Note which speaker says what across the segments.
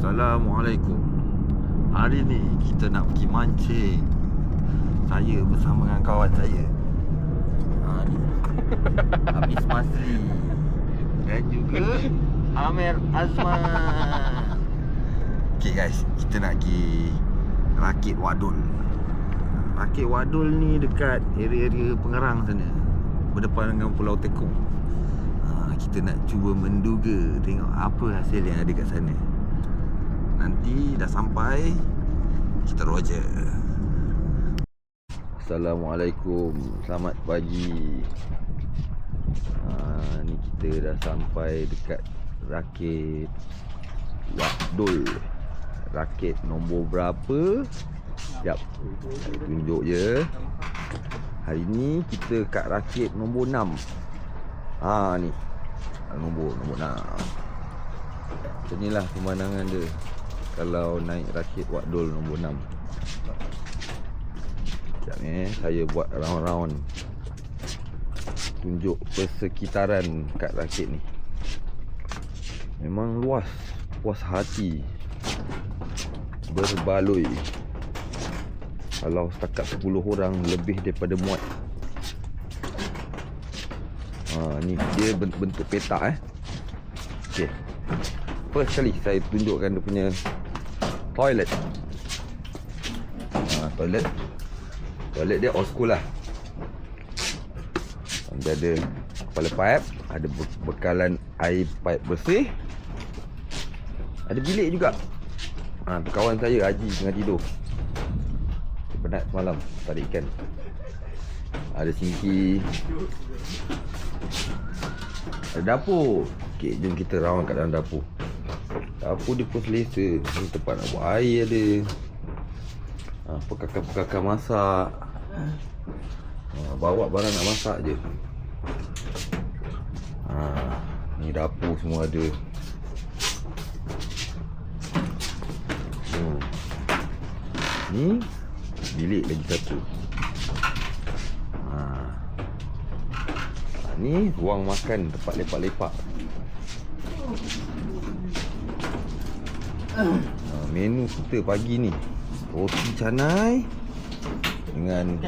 Speaker 1: Assalamualaikum. Hari ni kita nak pergi mancing. Saya bersama dengan kawan saya. Ha, ni. Hafiz Masri Dan juga Amir Azman. Okay guys. Kita nak pergi Rakit Wadul. Rakit Wadul ni dekat area-area Pengerang sana. Berdepan dengan Pulau Tekong. Ha, Kita nak cuba menduga Tengok apa hasil yang ada kat sana Nanti dah sampai Kita roger Assalamualaikum. Selamat pagi. Ha, Ni kita dah sampai dekat Rakit Wadul Rakit nombor berapa? Sekejap Saya tunjuk je. Hari ni kita kat rakit nombor 6 Ha ni. Nombor nombor 6 Macam ni lah pemandangan dia Kalau naik rakit Wadul nombor 6 Sekejap ni eh. Saya buat round-round. Tunjuk persekitaran kat rakit ni. Memang luas Puas hati. Berbaloi. Kalau setakat 10 orang Lebih daripada muat. Ha, Ni dia bent- bentuk petak eh. Okay First kali saya tunjukkan dia punya Toilet. Ha, Toilet. Toilet dia old school lah. Dia ada Kepala pipe Ada be- bekalan air pipe bersih. Ada bilik juga. Ha, kawan saya Haji tengah tidur. Dia Penat semalam Tarik ikan. Ada singki. Ada dapur. Okay jom kita round kat dalam dapur Dapur dia pun selesa Ni tempat nak buat air ada ha, Pekakar-pekakar masak ha, Bawa barang nak masak je ha, Ni dapur semua ada Hmm. Ni bilik lagi satu. Ha. Ni ruang makan tempat lepak-lepak. Ha, menu kita pagi ni roti canai dengan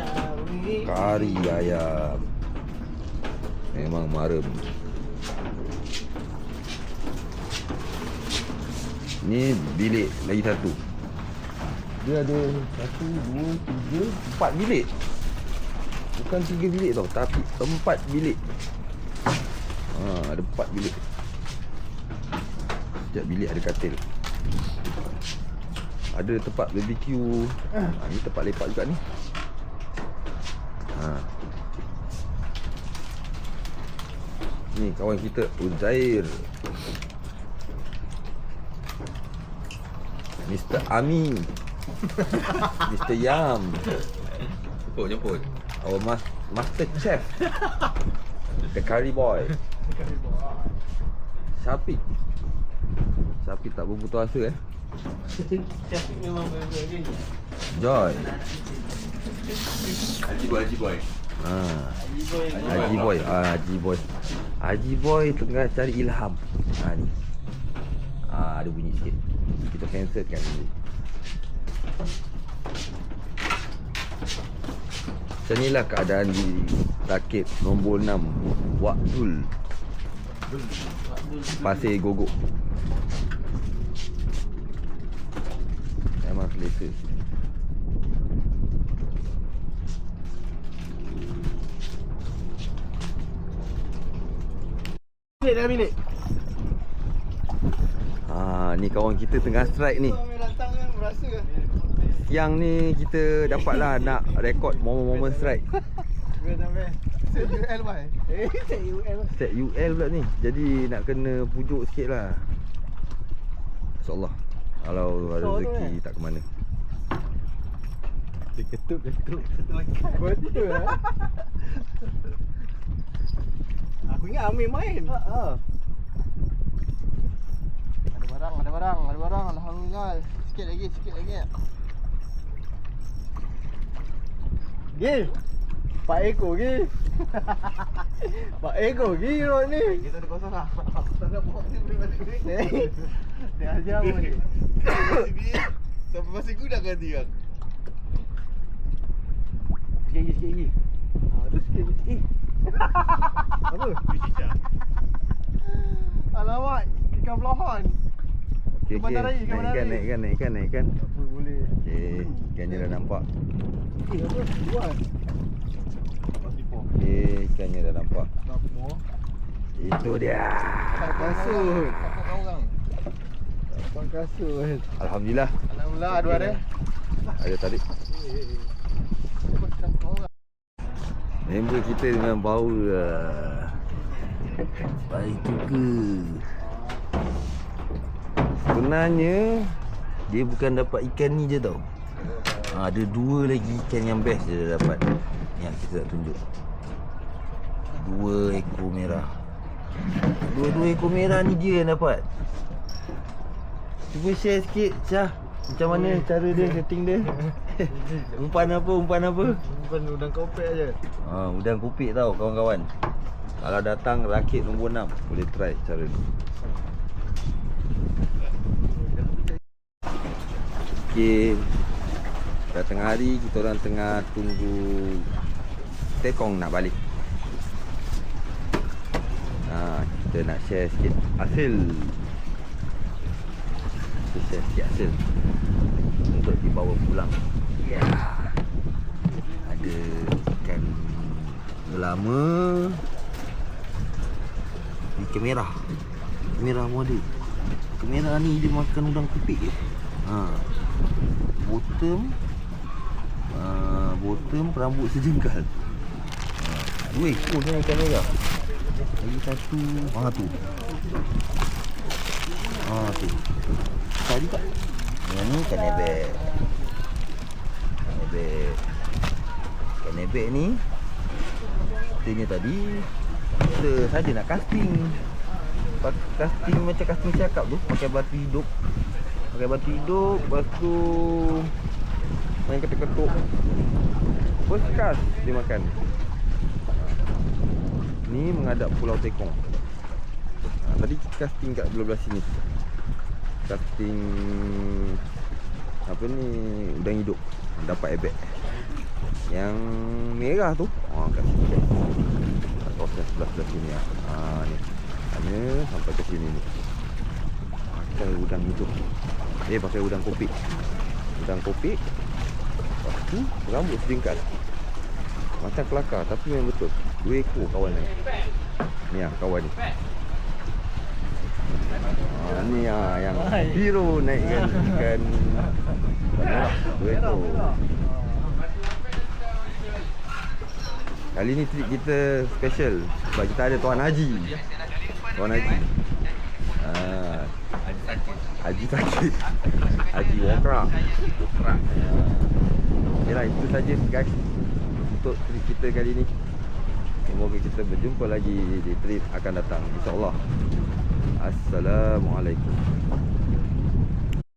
Speaker 1: kari ayam. Memang marem. Ni bilik lagi satu. Dia ada satu, dua, tiga, empat bilik. Bukan tiga bilik tau, tapi empat bilik. Ha, ada empat bilik. Setiap bilik ada katil. Ada tempat BBQ. Ha, ni tempat lepak juga ni. Ha. Ni kawan kita Uzair. Mr. Amin Mr. Yam
Speaker 2: Jemput, jemput.
Speaker 1: Our mas Master Chef The Curry Boy Syafiq Syafiq tak berputus asa eh?
Speaker 3: Syafiq memang berbeza.
Speaker 1: Joy.
Speaker 2: Haji boy, Haji boy.
Speaker 1: ha.
Speaker 3: Haji Boy
Speaker 1: ah, Haji Boy. Haji Boy tengah cari ilham. Ha, ni. Ah, Ada bunyi sikit. Kita cancel kan dulu. Macam inilah keadaan di Rakit nombor 6 Wakdul. Pasir Gogok Memang selesa
Speaker 3: Bilik dah bilik.
Speaker 1: ha, Ni kawan kita tengah strike ni
Speaker 3: datang kan?
Speaker 1: Siang ni kita dapatlah nak rekod momen-momen strike.
Speaker 3: Set UL boy. Eh, set UL.
Speaker 1: Set UL pula ni Jadi nak kena pujuk sikit lah InsyaAllah Kalau ada
Speaker 3: So tu,
Speaker 1: rezeki
Speaker 3: eh?
Speaker 1: tak ke mana
Speaker 3: Dia ketuk ketuk. Betul ah. Aku ingat Amir main. Ha ah. Ada barang, ada barang, ada barang. Alhamdulillah. Sikit lagi, sikit lagi. Gil. Pak Eko Gil. Pak Eko Gil rod ni. Kita ada kosong lah. Tak nak bawa ni boleh balik. Dia ajar pun ni.
Speaker 2: Sampai masih gudang kan dia.
Speaker 3: Sikit lagi, sikit lagi. Ha, tu sikit lagi. Eh. Apa? Alamak, ikan belahon.
Speaker 1: Okey,
Speaker 3: bandar
Speaker 1: Naikkan,
Speaker 3: raya.
Speaker 1: naikkan, naikkan, naikkan.
Speaker 3: Apa boleh?
Speaker 1: Okey, ikannya dah nampak.
Speaker 3: Eh, apa? Luar.
Speaker 1: Okey, ikannya dah nampak. Itu dia.
Speaker 3: Kasut.
Speaker 2: Kakak orang.
Speaker 3: Dapat kasut.
Speaker 1: Alhamdulillah.
Speaker 3: Alhamdulillah, ada ada.
Speaker 1: Ada tadi. Member kita dengan bau lah. Baik juga. Sebenarnya dia bukan dapat ikan ni je tau. Ha, ada dua lagi ikan yang best dia dapat. Yang kita nak tunjuk. Dua ekor merah. Dua-dua ekor merah ni dia yang dapat. Cuba share sikit Syah. Macam mana cara dia setting dia? umpan apa? Umpan apa?
Speaker 3: Bukan udang kopek aje.
Speaker 1: Ha, udang kupik tau kawan-kawan. Kalau datang rakit nombor 6 boleh try cara ni. Okey. Dah tengah hari kita orang tengah tunggu tekong nak balik. Ha, kita nak share sikit hasil. Sikit hasil untuk dibawa pulang. Ya. Ada ikan Ikan merah pun ada. Ikan merah ni dia makan udang kupik je. Ha. Bottom uh, Bottom perambut sejengkal. Ha. Dua ekor ni ikan merah. Lagi satu. Ah tu Ah tu Tadi tak? Yang ni ikan nebek. Ikan nebek. Ikan nebek ni Katanya tadi Kita saja nak casting. Casting macam casting cakap tu Pakai batu hidup. Pakai batu hidup Lepas tu Main ketuk-ketuk. First cast dia makan. Ni menghadap Pulau Tekong Tadi kita casting kat belah-belah sini. Casting Apa ni? Udang hidup. Dapat ebek yang merah tu ha, kat sini kat kawasan sebelah-sebelah sini lah. ha, ni. Sana sampai ke sini ni. Pakai udang hidup. Eh pakai udang kopi. Udang kopi. Lepas tu rambut sedingkat macam kelakar tapi memang betul. Dua ekor kawan ni. Ni lah kawan ni ha, ni lah yang hero naikkan ikan ikan merah ekor Kali ni trip kita special sebab kita ada Tuan Haji. Tuan Haji. Ah, Haji sakit. Haji Wokra. Wokra. Okeylah itu saja guys untuk trip kita kali ni. Semoga kita berjumpa lagi di trip akan datang insya-Allah. Assalamualaikum.